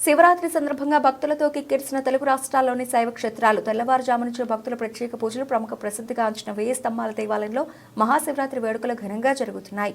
శివరాత్రి సందర్భంగా భక్తులతో కిక్కిరిసిన తెలుగు రాష్ట్రాల్లోని శైవ క్షేత్రాలు తెల్లవారుజాము నుంచి భక్తుల ప్రత్యేక పూజలు ప్రముఖ ప్రసిద్ధిగాంచిన వెయ్యి స్తంభాల దేవాలయంలో మహాశివరాత్రి వేడుకలు ఘనంగా జరుగుతున్నాయి.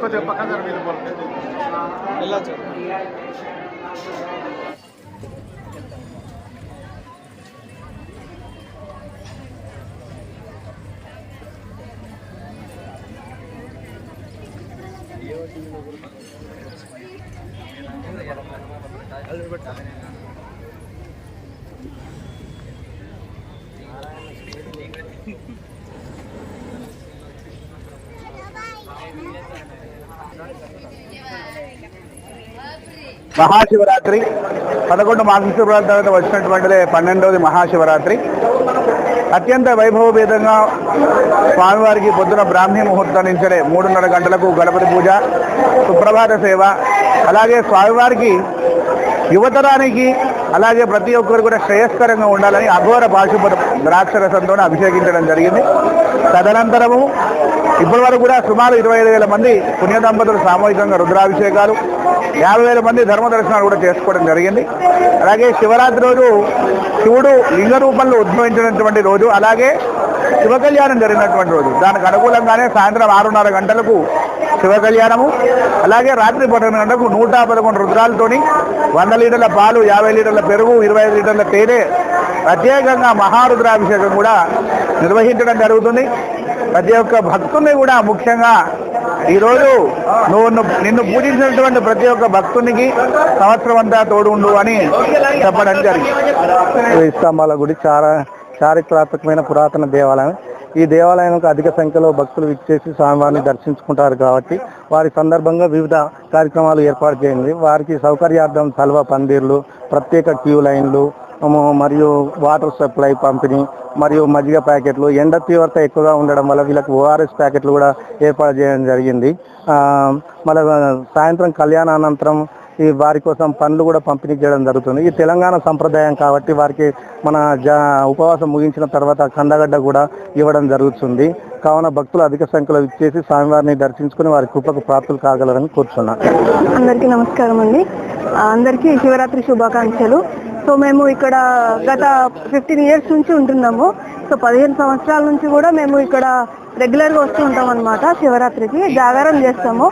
కొద్దిగా పక్కన జర మీరు పోండి. వెళ్ళొచ్చు మహాశివరాత్రి పదకొండు మాసశివరాత్రి తర్వాత వచ్చినటువంటిదే పన్నెండవది మహాశివరాత్రి. అత్యంత వైభవభేదంగా స్వామివారికి పొద్దున బ్రాహ్మీ ముహూర్తం నుంచే మూడున్నర గంటలకు గణపతి పూజ సుప్రభాత సేవ అలాగే స్వామివారికి యువతరానికి అలాగే ప్రతి ఒక్కరు కూడా శ్రేయస్కరంగా ఉండాలని అఘోర పాశుపత ద్రాక్షరసంతో అభిషేకించడం జరిగింది. తదనంతరము ఇప్పటి వరకు కూడా సుమారు ఇరవై ఐదు వేల మంది పుణ్య దంపతులు సామూహికంగా రుద్రాభిషేకాలు యాభై వేల మంది ధర్మ దర్శనాలు కూడా చేసుకోవడం జరిగింది. అలాగే శివరాత్రి రోజు శివుడు లింగ రూపంలో ఉద్భవించినటువంటి రోజు అలాగే శివ కళ్యాణం జరిగినటువంటి రోజు. దానికి అనుకూలంగానే సాయంత్రం ఆరున్నర గంటలకు శివ కళ్యాణము అలాగే రాత్రి పన్నెండు గంటలకు నూట పదకొండు రుద్రాలతోని వంద లీటర్ల పాలు యాభై లీటర్ల పెరుగు ఇరవై ఐదు లీటర్ల తేనె ప్రత్యేకంగా మహారుద్రాభిషేకం కూడా నిర్వహించడం జరుగుతుంది. ప్రతి ఒక్క భక్తుని కూడా ముఖ్యంగా ఈరోజు నువ్వు నిన్ను పూజించినటువంటి ప్రతి ఒక్క భక్తునికి సంవత్సరం అంతా తోడు ఉండు అని చెప్పడం జరిగింది. స్తంభాల గుడి చాలా చారిత్రాత్మకమైన పురాతన దేవాలయం. ఈ దేవాలయానికి అధిక సంఖ్యలో భక్తులు విచ్చేసి స్వామివారిని దర్శించుకుంటారు కాబట్టి వారి సందర్భంగా వివిధ కార్యక్రమాలు ఏర్పాటు చేయండి. వారికి సౌకర్యార్థం సల్వా పందిర్లు ప్రత్యేక క్యూ లైన్లు మరియు వాటర్ సప్లై పంపిణీ మరియు మజ్జిగ ప్యాకెట్లు ఎండ తీవ్రత ఎక్కువగా ఉండడం వల్ల వీళ్ళకి ఓఆర్ఎస్ ప్యాకెట్లు కూడా ఏర్పాటు చేయడం జరిగింది. ఆ, మళ్ళీ సాయంత్రం కళ్యాణానంతరం ఈ వారి కోసం పండ్లు కూడా పంపిణీ చేయడం జరుగుతుంది. ఈ తెలంగాణ సంప్రదాయం కాబట్టి వారికి మన ఉపవాసం ముగించిన తర్వాత కందగడ్డ కూడా ఇవ్వడం జరుగుతుంది. కావున భక్తులు అధిక సంఖ్యలో ఇచ్చేసి స్వామివారిని దర్శించుకుని వారి కృపకు ప్రాప్తులు కాగలరని కోరుచున్నాను అందరికీ నమస్కారం అండి. అందరికీ శివరాత్రి శుభాకాంక్షలు. సో మేము ఇక్కడ గత ఫిఫ్టీన్ ఇయర్స్ నుంచి ఉంటున్నాము. సో పదిహేను సంవత్సరాల నుంచి కూడా మేము ఇక్కడ రెగ్యులర్గా వస్తూ ఉంటాం అనమాట శివరాత్రికి. జాగారం చేస్తాము.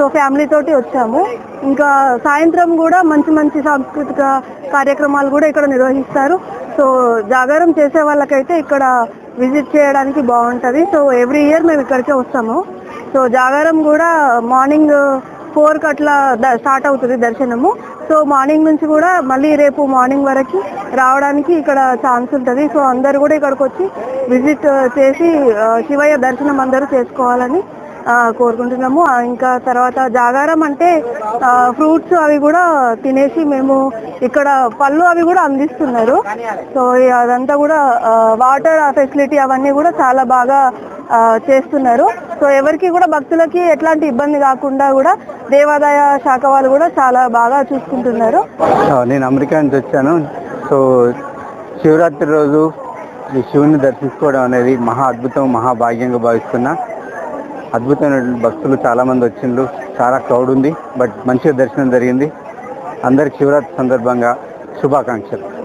సో ఫ్యామిలీ తోటి వచ్చాము. ఇంకా సాయంత్రం కూడా మంచి మంచి సాంస్కృతిక కార్యక్రమాలు కూడా ఇక్కడ నిర్వహిస్తారు. సో జాగారం చేసే వాళ్ళకైతే ఇక్కడ విజిట్ చేయడానికి బాగుంటుంది. సో ఎవ్రీ ఇయర్ మేము ఇక్కడికే వస్తాము. సో జాగారం కూడా మార్నింగ్ ఫోర్ అట్లా స్టార్ట్ అవుతుంది దర్శనము. సో మార్నింగ్ నుంచి కూడా మళ్ళీ రేపు మార్నింగ్ వరకు రావడానికి ఇక్కడ ఛాన్స్ ఉంటుంది. సో అందరు కూడా ఇక్కడికి వచ్చి విజిట్ చేసి శివయ్య దర్శనం అందరూ చేసుకోవాలని కోరుకుంటున్నాము. ఇంకా తర్వాత జాగారం అంటే ఫ్రూట్స్ అవి కూడా తినేసి మేము ఇక్కడ పళ్ళు అవి కూడా అందిస్తున్నారు. సో అదంతా కూడా వాటర్ ఫెసిలిటీ అవన్నీ కూడా చాలా బాగా ఆ, చేస్తున్నారు. సో ఎవరికి కూడా భక్తులకి ఎట్లాంటి ఇబ్బంది కాకుండా కూడా దేవాదాయ శాఖ వాళ్ళు కూడా చాలా బాగా చూసుకుంటున్నారు. నేను అమెరికా నుంచి వచ్చాను. సో శివరాత్రి రోజు ఈ శివుని దర్శించుకోవడం అనేది మహా అద్భుతం మహాభాగ్యంగా భావిస్తున్నా. అద్భుతమైన భక్తులు చాలా మంది వచ్చిండ్రు. చాలా క్రౌడ్ ఉంది బట్ మంచిగా దర్శనం జరిగింది. అందరికి శివరాత్రి సందర్భంగా శుభాకాంక్షలు.